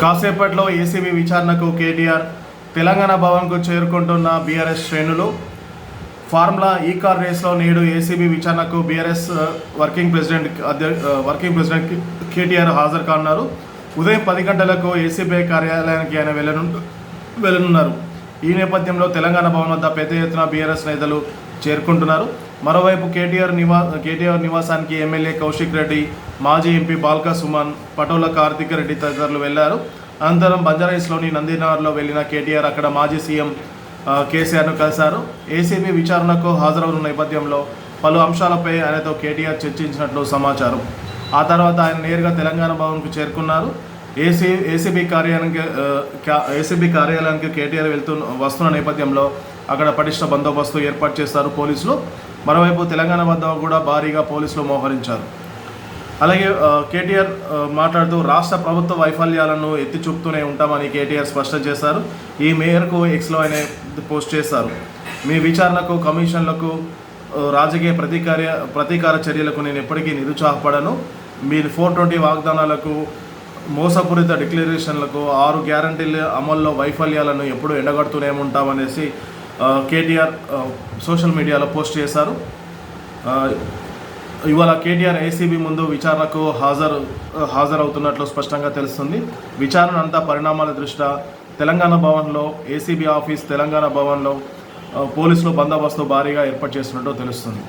కాసేపట్లో ఏసీబీ విచారణకు కేటీఆర్ తెలంగాణ భవన్కు చేరుకుంటున్న బీఆర్ఎస్ శ్రేణులు. ఫార్ములా ఈ కార్ రేస్లో నేడు ఏసీబీ విచారణకు బీఆర్ఎస్ వర్కింగ్ ప్రెసిడెంట్ అధ్య వర్కింగ్ ప్రెసిడెంట్ కేటీఆర్ హాజరు కానున్నారు. ఉదయం పది గంటలకు ఏసీబీ కార్యాలయానికి ఆయన వెళ్ళను వెళ్ళనున్నారు. ఈ నేపథ్యంలో తెలంగాణ భవన్ వద్ద పెద్ద ఎత్తున బీఆర్ఎస్ నేతలు చేరుకుంటున్నారు. మరోవైపు కేటీఆర్ నివా కేటీఆర్ నివాసానికి ఎమ్మెల్యే కౌశిక్ రెడ్డి మాజీ ఎంపీ బాల్కా సుమన్ పటోల కార్తిక్ రెడ్డి తదితరులు వెళ్ళారు. అనంతరం బంజారాయిస్లోని నందినగర్లో వెళ్ళిన కేటీఆర్ అక్కడ మాజీ సీఎం కేసీఆర్ను కలిశారు. ఏసీబీ విచారణకు హాజరవుతున్న నేపథ్యంలో పలు అంశాలపై ఆయనతో కేటీఆర్ చర్చించినట్లు సమాచారం. ఆ తర్వాత ఆయన నేరుగా తెలంగాణ భవన్కు చేరుకున్నారు. ఏసీ ఏసీబీ కార్యాలయానికి ఏసీబీ కార్యాలయానికి కేటీఆర్ వెళ్తూ వస్తున్న నేపథ్యంలో అక్కడ పటిష్ట బందోబస్తు ఏర్పాటు చేస్తారు పోలీసులు. మరోవైపు తెలంగాణ వద్ద కూడా భారీగా పోలీసులు మోహరించారు. అలాగే కేటీఆర్ మాట్లాడుతూ రాష్ట్ర ప్రభుత్వ వైఫల్యాలను ఎత్తి చూపుతూనే ఉంటామని కేటీఆర్ స్పష్టం చేశారు. ఈ మేయర్కు ఎక్స్లో ఆయన పోస్ట్ చేశారు. మీ విచారణకు కమిషన్లకు రాజకీయ ప్రతీకార ప్రతీకార చర్యలకు నేను ఎప్పటికీ నిరుత్సాహపడను. మీరు ఫోర్ ట్వంటీ వాగ్దానాలకు మోసపూరిత డిక్లరేషన్లకు ఆరు గ్యారంటీల అమల్లో వైఫల్యాలను ఎప్పుడూ ఎండగడుతూనే ఉంటామనేసి కేటీఆర్ సోషల్ మీడియాలో పోస్ట్ చేశారు. ఇవాళ కేటీఆర్ ఏసీబీ ముందు విచారణకు హాజరు హాజరవుతున్నట్లు స్పష్టంగా తెలుస్తుంది. విచారణ అంతా పరిణామాల దృష్ట్యా తెలంగాణ భవన్లో ఏసీబీ ఆఫీస్ తెలంగాణ భవన్లో పోలీసులు బందోబస్తు భారీగా ఏర్పాటు చేస్తున్నట్టు తెలుస్తుంది.